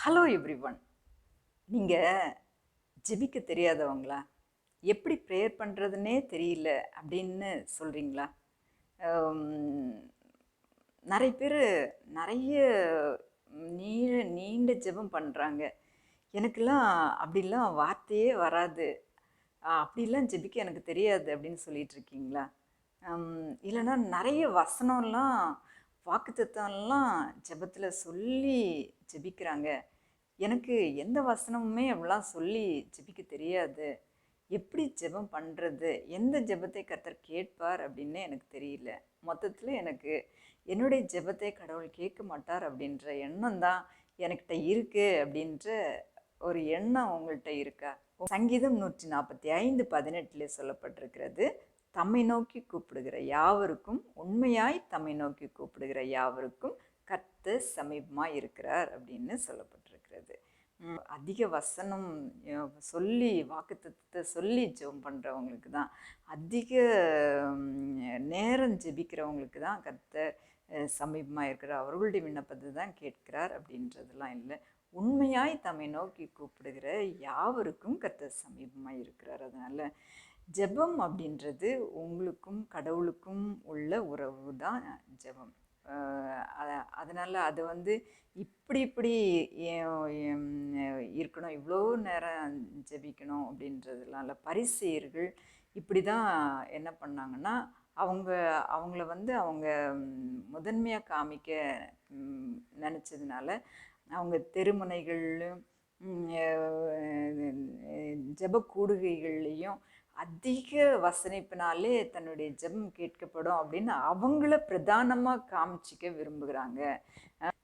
Hello every one நீங்கள் ஜெபிக்க தெரியாதவங்களா? எப்படி ப்ரேயர் பண்ணுறதுனே தெரியல அப்படின்னு சொல்கிறீங்களா நிறைய பேர் நிறைய நீண்ட நீண்ட ஜெபம் பண்ணுறாங்க எனக்கெல்லாம் அப்படிலாம் வார்த்தையே வராது. அப்படிலாம் ஜெபிக்க எனக்கு தெரியாது அப்படின்னு சொல்லிகிட்ருக்கீங்களா இல்லைன்னா நிறைய வசனம்லாம் வாக்குத்தத்தம்லாம் ஜெபத்தில் சொல்லி ஜெபிக்கிறாங்க. எனக்கு எந்த வசனமுமே அப்படிலாம் சொல்லி ஜபிக்க தெரியாது. எப்படி ஜெபம் பண்ணுறது எந்த ஜெபத்தை கர்த்தர் கேட்பார் அப்படின்னு எனக்கு தெரியல. மொத்தத்தில் எனக்கு என்னுடைய ஜெபத்தை கடவுள் கேட்க மாட்டார் அப்படின்ற எண்ணம் தான் எனக்கிட்ட இருக்குது அப்படின்ற ஒரு எண்ணம் உங்கள்கிட்ட இருக்கா? சங்கீதம் நூற்றி நாற்பத்தி ஐந்து பதினெட்டில் சொல்லப்பட்டிருக்கிறது. தம்மை நோக்கி கூப்பிடுகிற யாவருக்கும் உண்மையாய் தம்மை நோக்கி கூப்பிடுகிற யாவருக்கும் கத்த சமீபமாக இருக்கிறார் அப்படின்னு சொல்லப்பட்டிருக்கிறது. அதிக வசனம் சொல்லி வாக்குத்தத்தை சொல்லி ஜெபம் பண்ணுறவங்களுக்கு தான் அதிக நேரம் ஜெபிக்கிறவங்களுக்கு தான் கர்த்தர் சமீபமாக இருக்கிறார். அவர்களுடைய விண்ணப்பத்தை தான் கேட்கிறார் அப்படின்றதெல்லாம் இல்லை. உண்மையாய் தம்மை நோக்கி கூப்பிடுகிற யாவருக்கும் கர்த்தர் சமீபமாக இருக்கிறார். அதனால் ஜெபம் அப்படின்றது உங்களுக்கும் கடவுளுக்கும் உள்ள உறவு தான் ஜெபம். அதனால் அது வந்து இப்படி இப்படி இருக்கணும் இவ்வளோ நேரம் ஜெபிக்கணும் அப்படின்றதுலாம் இல்லை பரிசெயர்கள் இப்படி தான் என்ன பண்ணாங்கன்னா அவங்க அவங்கள வந்து அவங்க முதன்மையாக காமிக்க நினச்சதுனால அவங்க தெருமுனைகள்லையும் ஜப ஜெப கூடுகைகள்லையும் அதிக வசனிப்பினாலே தன்னுடைய ஜெபம் கேட்கப்படும் அப்படின்னு அவங்கள பிரதானமாக காமிச்சிக்க விரும்புகிறாங்க.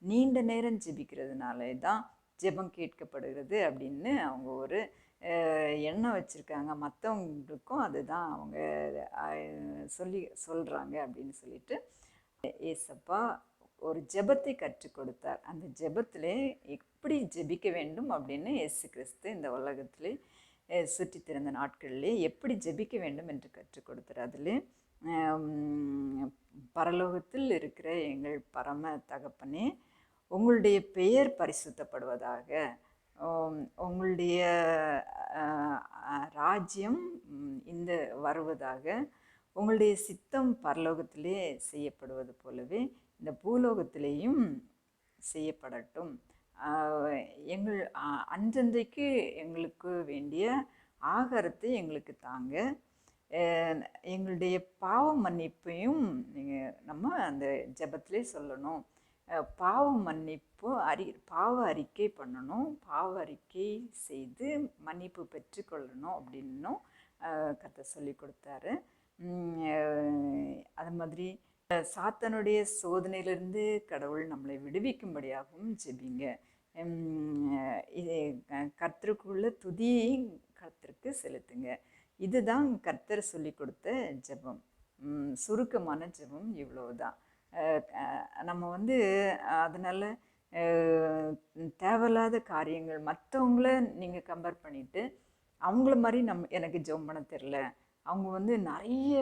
நீண்ட நேரம் ஜெபிக்கிறதுனாலே தான் ஜெபம் கேட்கப்படுகிறது அப்படின்னு அவங்க ஒரு எண்ணம் வச்சுருக்காங்க. மற்றவங்களுக்கும் அதுதான் அவங்க சொல்லி சொல்கிறாங்க அப்படின்னு சொல்லிட்டு ஏசப்பா ஒரு ஜெபத்தை கற்றுக் கொடுத்தார். அந்த ஜெபத்திலே எப்படி ஜெபிக்க வேண்டும் அப்படின்னு இயேசு கிறிஸ்து இந்த உலகத்திலே சுற்றி திறந்த நாட்களிலே எப்படி ஜெபிக்க வேண்டும் என்று கற்றுக் கொடுத்தார் அதில் பரலோகத்தில் இருக்கிற எங்கள் பரம தகப்பனே உங்களுடைய பெயர் பரிசுத்தப்படுவதாக உங்களுடைய ராஜ்யம் இந்த வருவதாக உங்களுடைய சித்தம் பரலோகத்திலே செய்யப்படுவது போலவே இந்த பூலோகத்திலேயும் செய்யப்படட்டும். எங்கள் அஞ்சந்தைக்கு எங்களுக்கு வேண்டிய ஆகாரத்தை எங்களுக்கு தாங்க. எங்களுடைய பாவ மன்னிப்பையும் நீங்கள் நம்ம அந்த ஜபத்திலே சொல்லணும். பாவ மன்னிப்பு அறி பாவ அறிக்கை பண்ணணும். பாவ அறிக்கை செய்து மன்னிப்பு பெற்றுக்கொள்ளணும் அப்படின்னும் கதை சொல்லி கொடுத்தாரு. அது மாதிரி சாத்தனுடைய சோதனையிலிருந்து கடவுள் நம்மளை விடுவிக்கும்படியாகவும் ஜெபிங்க. இது கர்த்தருக்குள்ள துதியை கர்த்தருக்கு செலுத்துங்க. இதுதான் கர்த்தர் சொல்லி கொடுத்த ஜெபம். சுருக்கமான ஜெபம் இவ்வளவுதான். நம்ம வந்து அதனால் தேவையில்லாத காரியங்கள் மற்றவங்கள நீங்கள் கம்பேர் பண்ணிவிட்டு அவங்கள மாதிரி நம் எனக்கு ஜெபம் பண்ண தெரில அவங்க வந்து நிறைய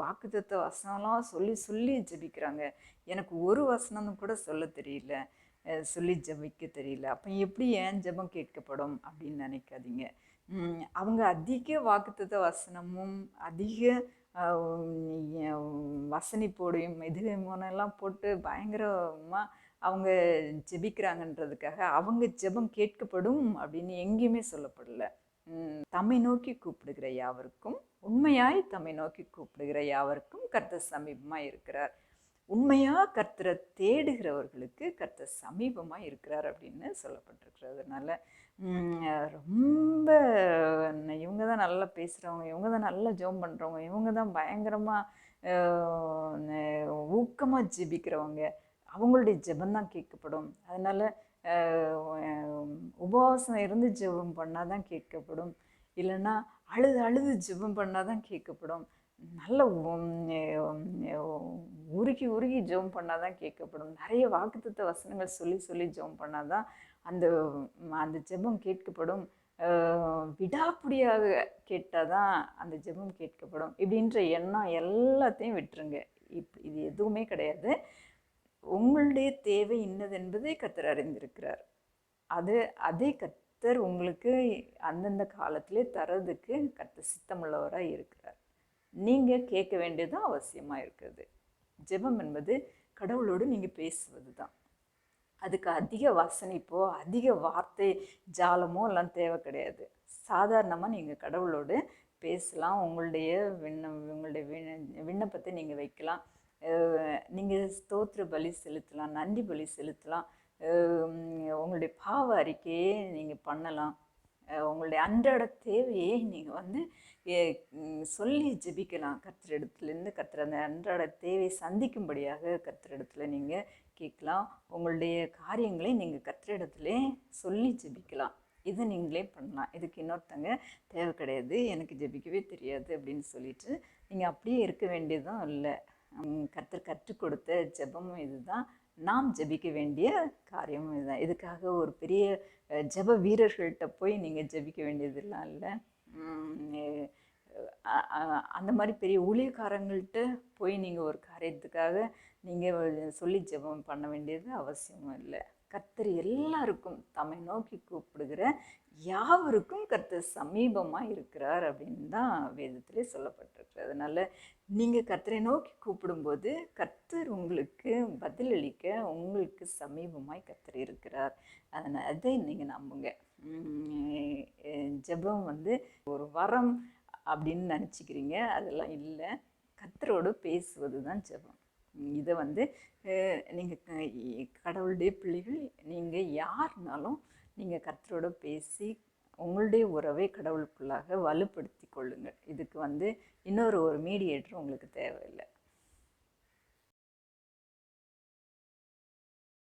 வாக்குத்தத்த வசனம்லாம் சொல்லி சொல்லி ஜெபிக்கிறாங்க. எனக்கு ஒரு வசனம் கூட சொல்ல தெரியல. சொல்லி ஜெபிக்க தெரியல. அப்போ எப்படி ஏன் ஜெபம் கேட்கப்படும் அப்படின்னு நினைக்காதீங்க. அவங்க அதிக வாக்குத்தத்த வசனமும் அதிக வசனிப்போடையும் எல்லாம் போட்டு பயங்கரமாக அவங்க ஜெபிக்கிறாங்கன்றதுக்காக அவங்க ஜெபம் கேட்கப்படும் அப்படின்னு எங்கேயுமே சொல்லப்படல. தம்மை நோக்கி கூப்பிடுகிற யாவருக்கும் உண்மையாய் தம்மை நோக்கி கூப்பிடுகிற யாவருக்கும் கர்த்தர் சமீபமாக இருக்கிறார். உண்மையாக கர்த்தரை தேடுகிறவர்களுக்கு கர்த்தர் சமீபமாக இருக்கிறார் அப்படின்னு சொல்லப்பட்டிருக்கிறதுனால ரொம்ப இவங்க தான் நல்லா பேசுகிறவங்க இவங்க தான் நல்லா ஜெபம் பண்ணுறவங்க இவங்க தான் பயங்கரமாக ஊக்கமாக ஜெபிக்கிறவங்க அவங்களுடைய ஜெபந்தான் கேட்கப்படும். அதனால் உபவாசம் இருந்து ஜெபம் பண்ணால் தான் கேட்கப்படும். இல்லைன்னா அழுது அழுது ஜெபம் பண்ணால் தான் கேட்கப்படும். நல்ல உருகி உருகி ஜெபம் பண்ணால் தான் கேட்கப்படும். நிறைய வாக்குத்த வசனங்கள் சொல்லி சொல்லி ஜெபம் பண்ணால் தான் அந்த அந்த ஜெபம் கேட்கப்படும். விடாப்பிடியாக கேட்டால் தான் அந்த ஜெபம் கேட்கப்படும். இப்படின்ற எண்ணம் எல்லாத்தையும் விட்டுருங்க. இப் இது எதுவுமே கிடையாது. உங்களுடைய தேவை இன்னது என்பதை கத்தர் அறிந்திருக்கிறார். அது அதே கர்த்தர் உங்களுக்கு அந்தந்த காலத்திலே தரதுக்கு கர்த்தர் சித்தமுள்ளவராக இருக்கிறார். நீங்கள் கேட்க வேண்டியது அவசியமாக இருக்குது ஜெபம் என்பது கடவுளோடு நீங்கள் பேசுவது தான் அதுக்கு அதிக வசனிப்போ அதிக வார்த்தை ஜாலமோ எல்லாம் தேவை கிடையாது. சாதாரணமாக நீங்கள் கடவுளோடு பேசலாம். உங்களுடைய விண்ண உங்களுடைய விண்ண விண்ணப்பத்தை நீங்கள் வைக்கலாம். நீங்கள் ஸ்தோத்திர பலி செலுத்தலாம் நன்றி பலி செலுத்தலாம். உங்களுடைய பாவ அறிக்கையை நீங்கள் பண்ணலாம். உங்களுடைய அன்றாட தேவையை நீங்கள் வந்து சொல்லி ஜெபிக்கலாம். கத்திரிடத்துலேருந்து கத்திர அந்த அன்றாட தேவையை சந்திக்கும்படியாக கர்த்தரிடத்துல நீங்கள் கேட்கலாம். உங்களுடைய காரியங்களை நீங்கள் கர்த்தரிடத்திலே சொல்லி ஜெபிக்கலாம். இதை நீங்களே பண்ணலாம். இதுக்கு இன்னொருத்தங்க தேவை கிடையாது. எனக்கு ஜெபிக்கவே தெரியாது அப்படின்னு சொல்லிட்டு நீங்கள் அப்படியே இருக்க வேண்டியதும் இல்லை. கற்று கற்றுக் கொடுத்த ஜெபமும் இதுதான். நாம் ஜெபிக்க வேண்டிய காரியமும் இதுதான். இதுக்காக ஒரு பெரிய ஜப ஜெப போய் நீங்கள் ஜெபிக்க வேண்டியதெல்லாம் இல்லை. அந்த மாதிரி பெரிய ஊழியக்காரங்கள்கிட்ட போய் நீங்கள் ஒரு காரியத்துக்காக நீங்கள் சொல்லி ஜெபம் பண்ண வேண்டியது அவசியமும் இல்லை. கர்த்தர் எல்லாருக்கும் தம்மை நோக்கி கூப்பிடுகிற யாவருக்கும் கர்த்தர் சமீபமாக இருக்கிறார் அப்படின்னு தான் வேதத்திலே சொல்லப்பட்டிருக்கு. அதனால் நீங்கள் கர்த்தரை நோக்கி கூப்பிடும்போது கர்த்தர் உங்களுக்கு பதிலளிக்க உங்களுக்கு சமீபமாய் கர்த்தர் இருக்கிறார். அதனால் அதை நீங்கள் நம்புங்க. ஜபம் ஜெபம் வந்து ஒரு வரம் அப்படின்னு நினச்சிக்கிறீங்க அதெல்லாம் இல்லை. கர்த்தரோடு பேசுவது தான் ஜெபம். இதை வந்து நீங்கள் கடவுளுடைய பிள்ளைகள் நீங்கள் யாருனாலும் நீங்கள் கர்த்தரோட பேசி உங்களுடைய உறவை கடவுளுக்குள்ளாக வலுப்படுத்தி கொள்ளுங்கள். இதுக்கு வந்து இன்னொரு ஒரு மீடியேட்டர் உங்களுக்கு தேவையில்லை.